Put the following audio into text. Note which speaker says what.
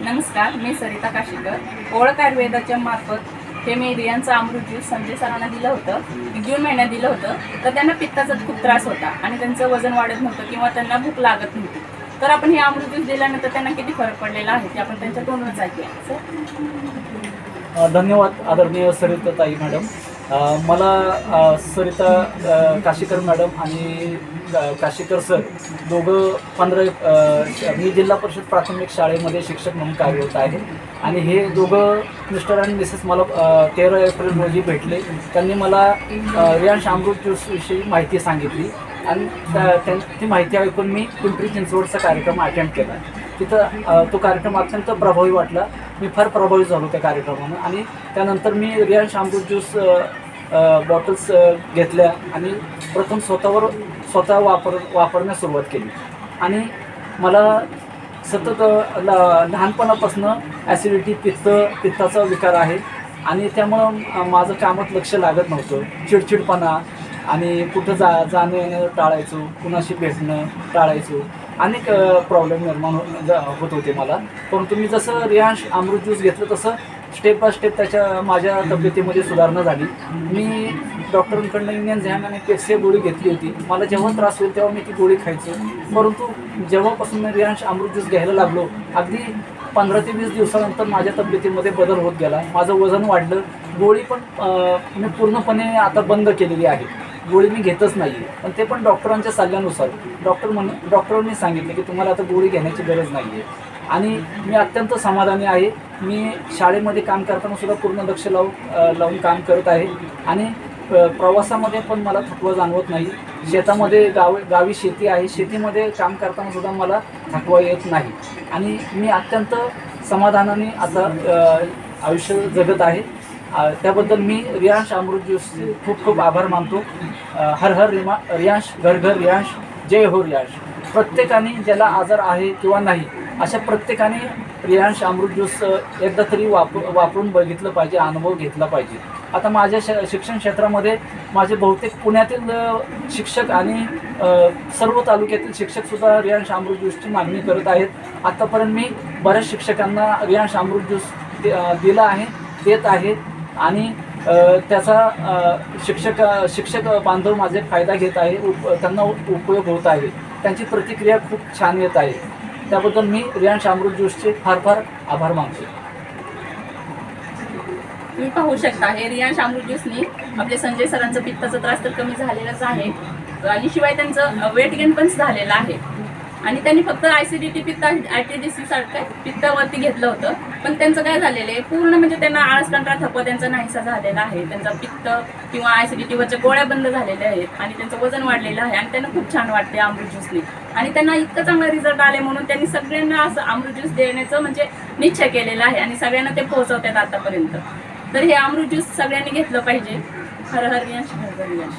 Speaker 1: नमस्कार मी सरिता काशीकर. ओळख आयुर्वेदाच्या मार्फत हे मी रियांचं अमृत ज्यूस संजय सरांना दिलं होतं. जून महिन्यात दिलं होतं. तर त्यांना पित्ताचा खूप त्रास होता आणि त्यांचं वजन वाढत नव्हतं किंवा त्यांना भूक लागत नव्हती. तर आपण हे अमृत ज्यूस दिल्यानंतर त्यांना किती फरक पडलेला आहे ते आपण त्यांच्या तोंडवर ऐकूया. सर?
Speaker 2: धन्यवाद आदरणीय सरिता ताई मॅडम. मला सरिता काशीकर मॅडम आणि काशीकर सर दोघं पंधरा मी जिल्हा परिषद प्राथमिक शाळेमध्ये शिक्षक म्हणून कार्यरत आहे. आणि हे दोघं मिस्टर आणि मिसेस मला तेरा एप्रिल रोजी भेटले. त्यांनी मला रियांश अमृत ज्यूसविषयी माहिती सांगितली. आणि त्या- त्यां- ती माहिती ऐकून मी पिंपरी चिंचवडचा कार्यक्रम अटेंड केला. तिथं तो कार्यक्रम अत्यंत प्रभावी वाटला. मी फार प्रभावित झालो त्या कार्यक्रमानं. आणि त्यानंतर मी रियांश अमृत ज्यूस बॉटल्स घेतल्या आणि प्रथम स्वतःवर स्वतः वापर वापरण्यास सुरुवात केली. आणि मला सतत लहानपणापासून ॲसिडिटी पित्त पित्ताचा विकार आहे. आणि त्यामुळं माझं कामात लक्ष लागत नव्हतं. चिडचिडपणा आणि कुठं जा जाणं येणं टाळायचो. कुणाशी भेटणं टाळायचो. अनेक प्रॉब्लेम निर्माण हो- जा- होत होते मला. परंतु मी जसं रियांश अमृत ज्यूस घेतलं तसं स्टेप बाय स्टेप त्याच्या माझ्या तब्येतीमध्ये सुधारणा झाली. मी डॉक्टरांकडनं इंडियन झॅम आणि पेप्सिया गोळी घेतली होती. मला जेव्हा त्रास होईल तेव्हा मी ती गोळी खायचो. परंतु जेव्हापासून मी रियांश अमृत ज्यूस घ्यायला लागलो अगदी पंधरा ते वीस दिवसानंतर माझ्या तब्येतीमध्ये बदल होत गेला. माझं वजन वाढलं. गोळी पण मी पूर्णपणे आता बंद केलेली आहे. गोळी मी घेतच नाही पण ते पण डॉक्टरांच्या सल्ल्यानुसार. डॉक्टर म्हण डॉक्टरांनी सांगितले की तुम्हाला आता गोळी घेण्याची गरज नाही आहे आणि मी अत्यंत समाधानी आहे. मी शाळेमध्ये काम करताना सुद्धा पूर्ण लक्ष लावून लावून काम करत आहे. आणि प्रवासामध्ये पण मला थकवा जाणवत नाही. शेतामध्ये गाव गावी शेती आहे. शेतीमध्ये काम करताना सुद्धा मला थकवा येत नाही. आणि मी अत्यंत समाधानाने आता आयुष्य जगत आहे. त्याबद्दल मी रियांश अमृत जोशी खूप खूप आभार मानतो. हर हर रिमा रियांश घर घर रियांश. जय हो रियांश. प्रत्येकाने ज्याला आजार आहे किंवा नाही अशा प्रत्येकाने प्रियांश अमृत ज्यूस एकदा तरी वापर वापरून बघितलं पाहिजे अनुभव घेतला पाहिजे. आता माझ्या श शिक्षण क्षेत्रामध्ये माझे बहुतेक पुण्यातील शिक्षक आणि सर्व तालुक्यातील शिक्षकसुद्धा रियांश अमृत ज्यूसची मागणी करत आहेत. आत्तापर्यंत मी बऱ्याच शिक्षकांना रियांश अमृत ज्यूस दि- दिला आहे देत आहे आणि त्याचा शिक्षक शिक्षक बांधव माझे फायदा घेत आहे उप त्यांना उप- उपयोग होत आहे. त्यांची प्रतिक्रिया खूप छान येत आहे. त्याबद्दल मी रियांश अमृत ज्यूसचे फार फार आभार मानतो.
Speaker 1: तुम्ही पाहू शकता हे रियांश अमृत ज्यूसनी आपले संजय सरांचं पित्ताचा त्रास तर कमी झालेलाच आहे. आणि शिवाय त्यांचं वेट गेन पण झालेलं आहे. आणि त्यांनी फक्त ऍसिडिटी पित्त आयटीडीसी सारखं पित्तावरती घेतलं होतं. पण त्यांचं काय झालेलं आहे पूर्ण म्हणजे त्यांना आळस कंटाळा थकवा त्यांचा नाहीसा झालेला आहे. त्यांचा पित्त किंवा ऍसिडिटीवरच्या गोळ्या बंद झालेल्या आहेत आणि त्यांचं वजन वाढलेलं आहे आणि त्यांना खूप छान वाटते अमृत ज्यूसने. आणि त्यांना इतकं चांगला रिझल्ट आले म्हणून त्यांनी सगळ्यांना असं अमृत ज्यूस देण्याचं म्हणजे निश्चय केलेला आहे आणि सगळ्यांना ते पोहोचवतात आतापर्यंत. तर हे अमृत ज्यूस सगळ्यांनी घेतलं पाहिजे. हर हर यश हर हर यश.